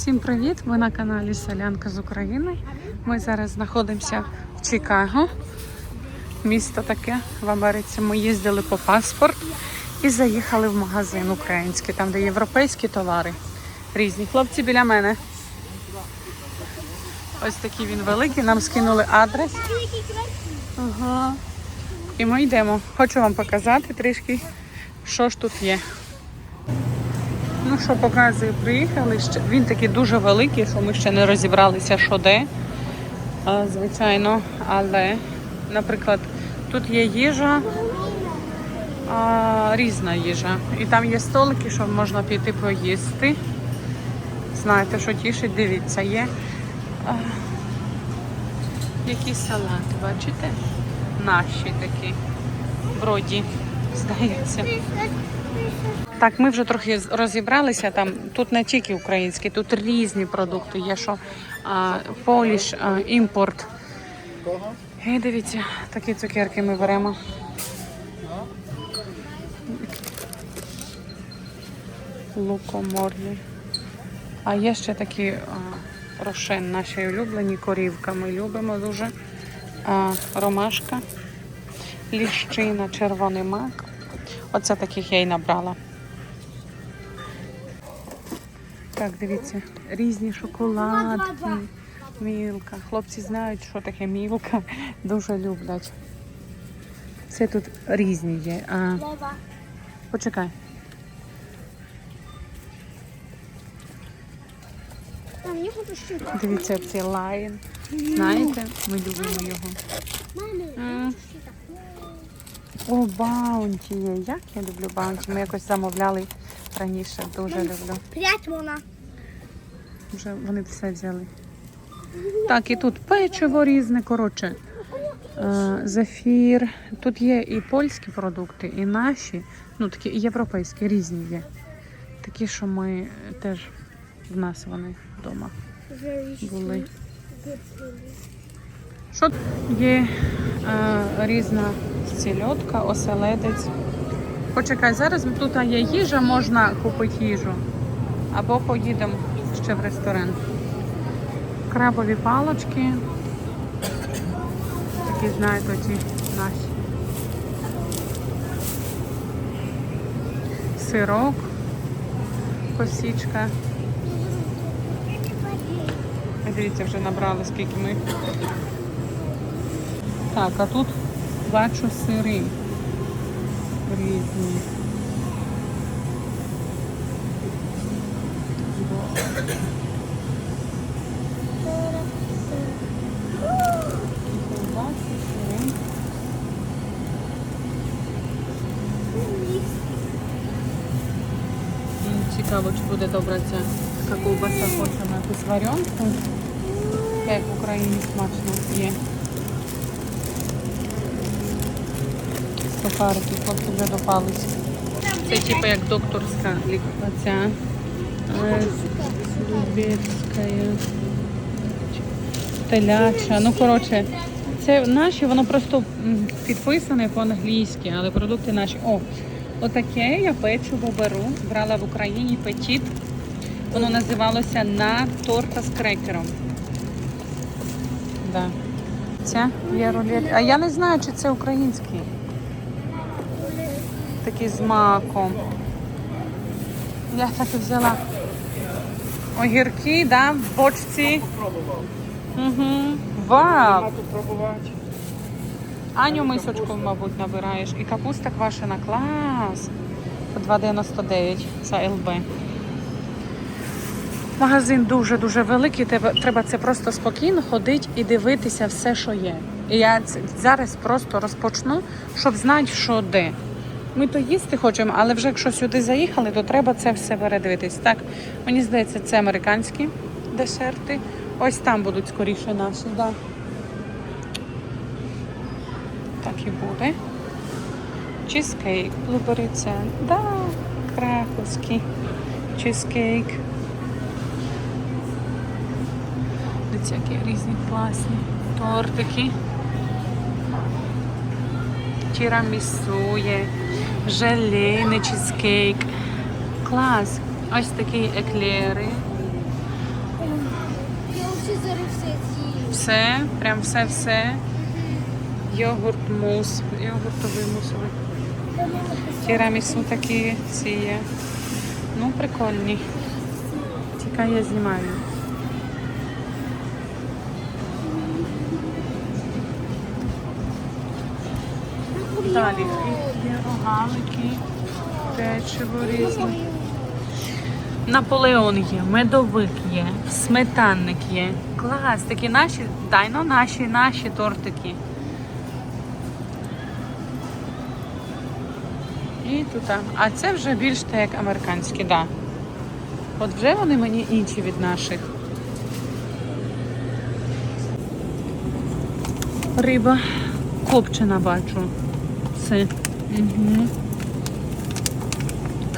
Всім привіт! Ви на каналі Солянка з України. Ми зараз знаходимося в Чикаго. Місто таке в Америці. Ми їздили по паспорт і заїхали в магазин український, там де європейські товари різні. Хлопці біля мене. Ось такий він великий. Нам скинули адрес. Ага. І ми йдемо. Хочу вам показати трішки, що ж тут є. Ну що, показую, приїхали. Він такий дуже великий, що ми ще не розібралися, що де. Звичайно, але, наприклад, тут є їжа, різна їжа. І там є столики, що можна піти поїсти. Знаєте, що тішить, дивіться, є а, якісь салати, бачите? Наші такі. Вроді, здається. Так, ми вже трохи розібралися. Там тут не тільки українські, тут різні продукти. Є що поліш, імпорт. І дивіться, такі цукерки ми беремо. Лукоморні. А є ще такі а, рошен, наші улюблені, корівка. Ми любимо дуже. А, ромашка, ліщина, червоний мак. Оце таких я й набрала. Так, дивіться, різні шоколадки, мілка. Хлопці знають, що таке мілка, дуже люблять. Це тут різні є. А, почекай. Дивіться, це лайн. Знаєте, ми любимо його. Мамі, М. О, баунті є. Як я люблю баунті. Ми якось замовляли раніше. Дуже люблю. П'ять вона. Вже вони все взяли. Так, і тут печиво різне, коротше. Е, Зефір. Тут є і польські продукти, і наші, ну такі європейські, різні є. Такі, що ми теж в нас вони вдома були. Що є е, різна сільотка, оселедець. Почекай, зараз тут є їжа, можна купити їжу. Або поїдемо ще в ресторан. Крабові палочки. Такі, знаєте, оті наші. Сирок, косічка. Дивіться, вже набрали, скільки ми. Так, а тут бачу сири різні. Ковбаси, сири. М, Цікаво, чи буде добра ця така ковбаса, хочемо якусь варіанку. Як в Україні смачно є. Сухарики, хлопці вже допались. Це типу як докторська е, Теляча. Ну, коротше, це наші, воно просто підписане по-англійськи, але продукти наші. О, отаке я печиво беру. Брала в Україні петіт. Воно називалося на торта з крекером. Да. Ця є рулет. А я не знаю, чи це український. Такий з маком. Я так і взяла. Огірки, да, в бочці. Угу. Вау! пробувати. Аню мисочку, мабуть, набираєш. І капуста квашена. Клас! По 2,99 за ЛБ. Магазин дуже-дуже великий. Треба це просто спокійно ходити і дивитися все, що є. І я зараз просто розпочну, щоб знати, що де. Ми то їсти хочемо, але вже якщо сюди заїхали, то треба це все передивитись. Так, мені здається, це американські десерти. Ось там будуть скоріше наші. Да. Так і буде. Чизкейк, блубері це. Да, краковський чизкейк. Дивіться, які різні класні тортики. Тірамісу є, желейний чизкейк. Клас. Ось такі еклери. Все, прям все-все. Йогурт, мус, йогуртовий мусовий. Тірамісу такі ці є. Ну, прикольні. Тільки я знімаю. Далі хліб рогалики, печиво різне. Наполеон є, медовик є, сметанник є. Клас, такі наші, дай ну наші, наші тортики. І тут. А це вже більш так як американські, да. От вже вони мені інші від наших. Риба копчена бачу. Це. Угу.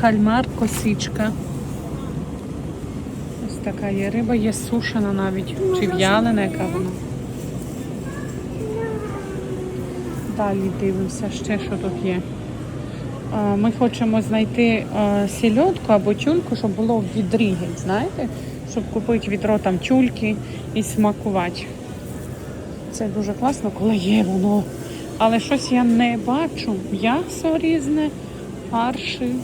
Кальмар, косичка. Ось така є риба, є сушена навіть. Чи в'ялена, яка вона. Далі дивимося, ще що тут є. Ми хочемо знайти а, сільодку або тюльку, щоб було в відрі, знаєте? Щоб купити відро там тюльки і смакувати. Це дуже класно, коли є воно. Але щось я не бачу. М'ясо різне, фарші.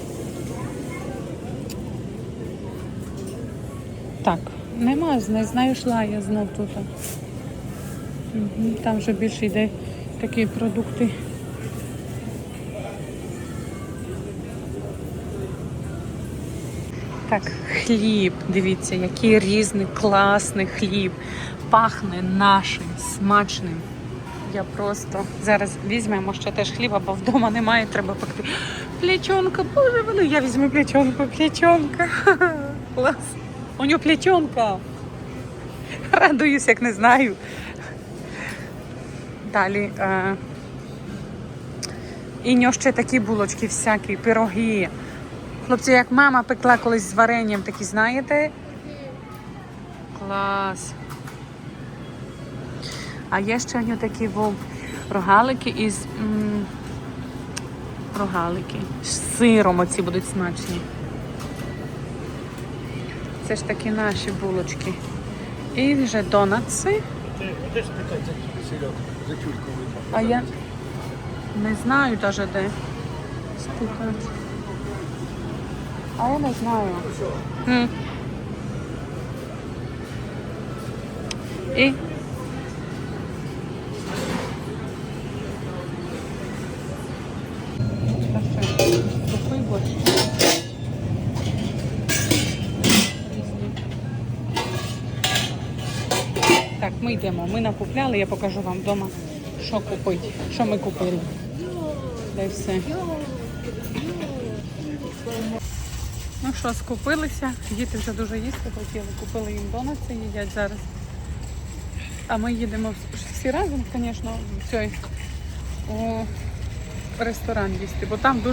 Так, нема, не знайшла я знов тут. Там вже більше йде такі продукти. Так, хліб, дивіться, який різний, класний хліб. Пахне нашим, смачним. Я просто зараз візьмемо ще теж хліба, бо вдома немає, треба пекти. Плечонка, боже воно, я візьму плечонку, плечонка. Клас. У нього плечонка. Радуюсь, як не знаю. Далі. Е... І нього ще такі булочки всякі, пироги. Хлопці, як мама пекла колись з варенням, такі знаєте? Клас. А є ще у нього такі вов, рогалики із м, рогалики. З сиром оці будуть смачні. Це ж такі наші булочки. І вже донатси. Де ж питати за тюльку А я не знаю навіть де. Спитати. А я не знаю. М. І Сухий Так, ми йдемо. Ми накупляли, я покажу вам вдома, що купити, що ми купили. Та все. Ну що, скупилися. Діти вже дуже їсти хотіли. Купили їм донати, їдять зараз. А ми їдемо всі разом, звісно, в цей у ресторан їсти, бо там дуже.